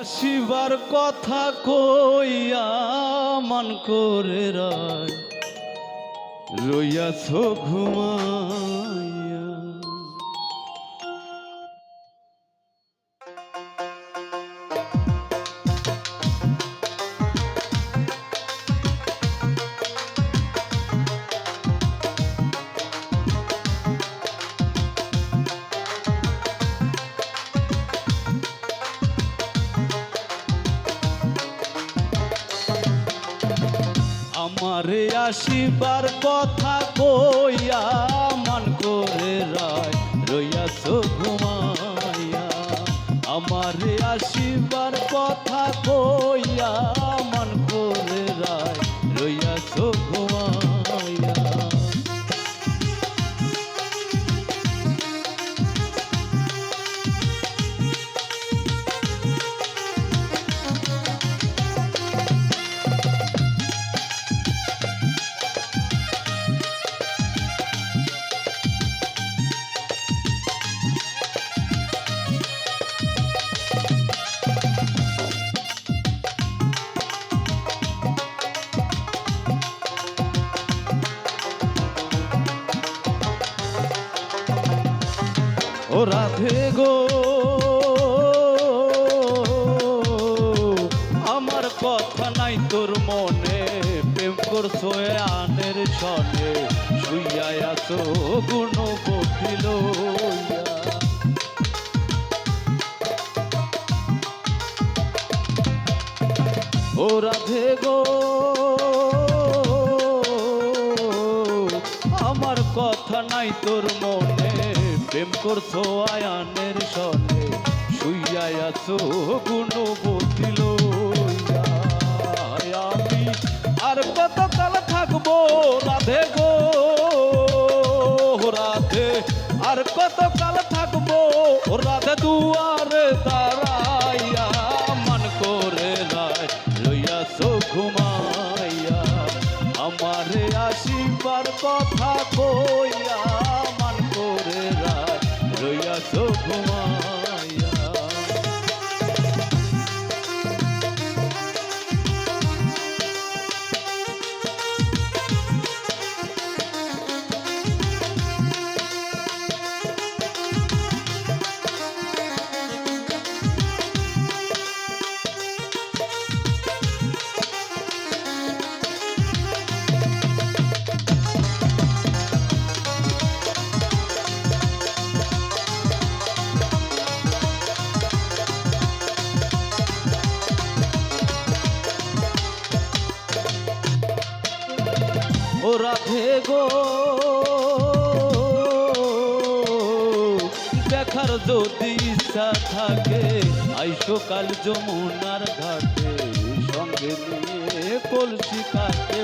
আসিবার কথা কইয়া মন করে রয়। রইয়াছ ঘুমাইয়া আমারে আসিবার কথা কইয়া মন করে রায় রইয়াছ ঘুমাইয়া। আমারে আসিবার কথা কইয়া ও রাধে গো। আমার কথা নাই তোর মনে, প্রেম করছ আনের সনে শুইয়া আছো গুণ বকিল ও রাধে গো। আমার কথা নাই তোর মনে প্রেম করছ আয়ানের সনে, শুইয়া আছো গুণ বদিল আমি আর কত কাল থাকব রাধে গো, রাধে। আর কত থাকব রাধে দুয়ারে দাঁড়াইয়া, মন করে রায় লইয়াছো ঘুমাইয়া। আমারে আসিবার কথা কইয়া ঘুমাইয়া রাধে গো। দেখার যদি ইচ্ছা থাকে আইসো কাল যমুনার ঘাটে সঙ্গে নিয়ে কলসি কাটে।